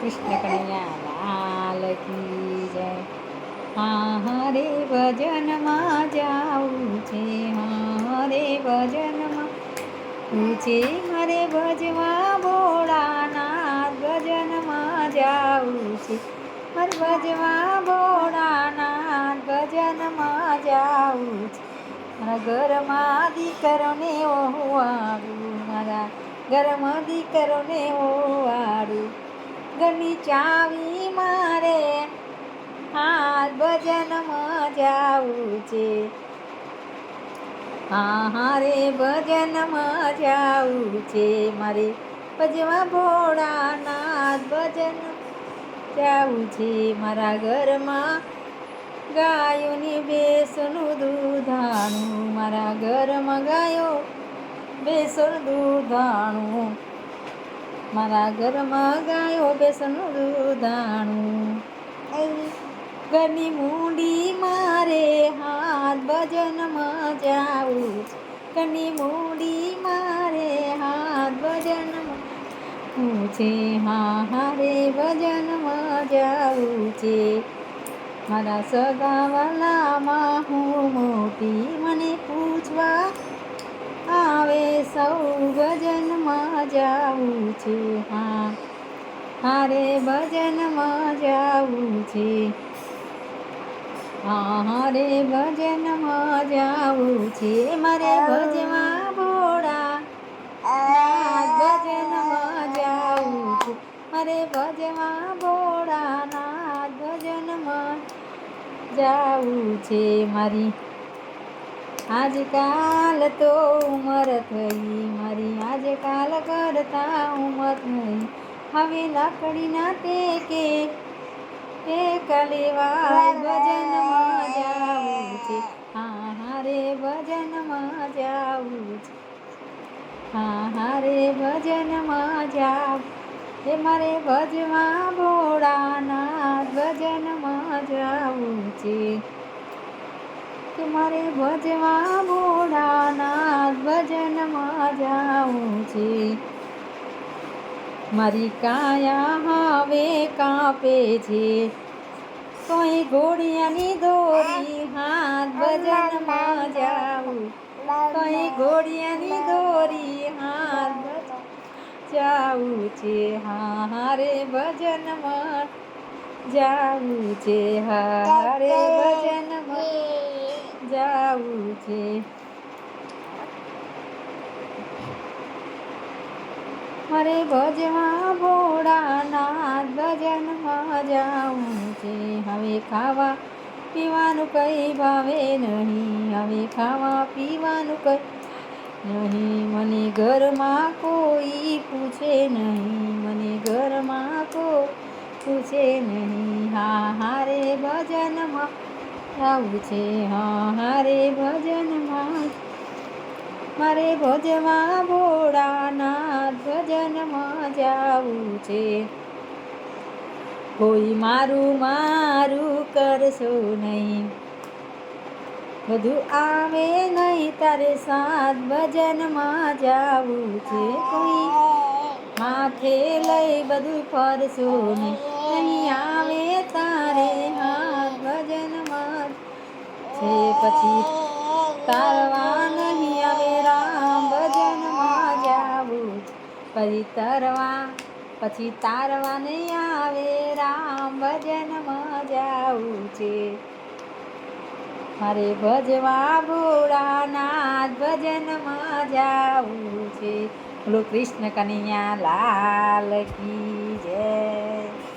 કૃષ્ણ કન્યા, લાલ કી જય. હા હરે ભજનમાં જાવું છે, હા હરે ભજનમાં. પૂછે મારે ભજવા ભોળાનાથ, ભજનમાં જાવું છે. મારે ભજવા ભોળાનાથ, ભજનમાં જાવું છે. મારા ઘરમાં દીકરોને ઓવાડું મારા ઘરમાં દીકરોને ઓવાડું ઘરની ચાવી મારે. હાથ ભજનમાં જાવું છે. હા હા રે ભજનમાં જાવું છે. મારે ભજવા ભોળાનાથ ભજન જાવું છે. મારા ઘરમાં ગાયોની બેસનું દૂધાણું. મારા ઘરમાં ગાયો બેસનું દૂધાણું. મારા ઘરમાં ગાયો બેસનું દૂધાણું ઘરની મૂડી મારે હાથ ભજનમાં જાવું. ઘરની મૂડી મારે હાથ ભજનમાં હું છે, હા હારે ભજનમાં જાવું છે. મારા સગાવાલામાં હું મોટી, મને પૂછવા આવે સૌ ભજનમાં જાવું છે હા. હારે ભજનમાં જાવું છે. હા હારે ભજનમાં જાવું છે. મારે ભજવા ભોળા ભજનમાં જાવું છે. મારે ભજવા ભોળાના ભજનમાં જાવું છે મારી. આજકાલ તો ઉંમર થઈ મારી આજકાલ કરતા ઉંમર થઈ. હવે લાકડીના ટેકે એ કલેવા ભજનમાં જાવું છે. હા હારે ભજનમાં જાવું છે. હા હારે ભજનમાં જાવ. એ મારે ભજવા ભોળાનાથ ભજનમાં જાવું છે. મારે ભજવા ભોળાનાથ ભજનમાં જાવું છે. મારી કાયા હવે કાપે છે. કોઈ ઘોડિયાની દોરી હાથ ભજનમાં જાવું. કોઈ ઘોડિયાની દોરી હાથ જાવું છે. હા હારે ભજનમાં જાવું છે. હારે ભજનમાં જાવું છે. અરે ભજવા ભોળાના ભજનમાં જાવું છે. હવે ખાવા પીવાનું કંઈ ભાવે નહીં. હવે ખાવા પીવાનું કંઈ નહીં. મને ઘરમાં કોઈ પૂછે નહીં. મને ઘરમાં કોઈ પૂછે નહીં. હા હારે ભજનમાં જાવું છે હા, હારે ભજનમાં. મારે ભજવા ભોળાનાથ ભજનમાં જાવું છે કોઈ મારું મારું કરશો નહીં. બધું આવે નહીં તારે સાત ભજનમાં જાવું છે કોઈ માથે લઈ બધું ફરશો નહીં. આવે તારે ભજનમાં છે પછી તારવા નહીં આવે રામ ભજનમાં જાવું પછી તરવા, પછી તારવા નહીં આવે રામ ભજનમાં જાવું છે. મારે ભજવા ભોળાનાથ ભજનમાં જાવું છે. બોલો કૃષ્ણ કનૈયા, લાલ કી જય.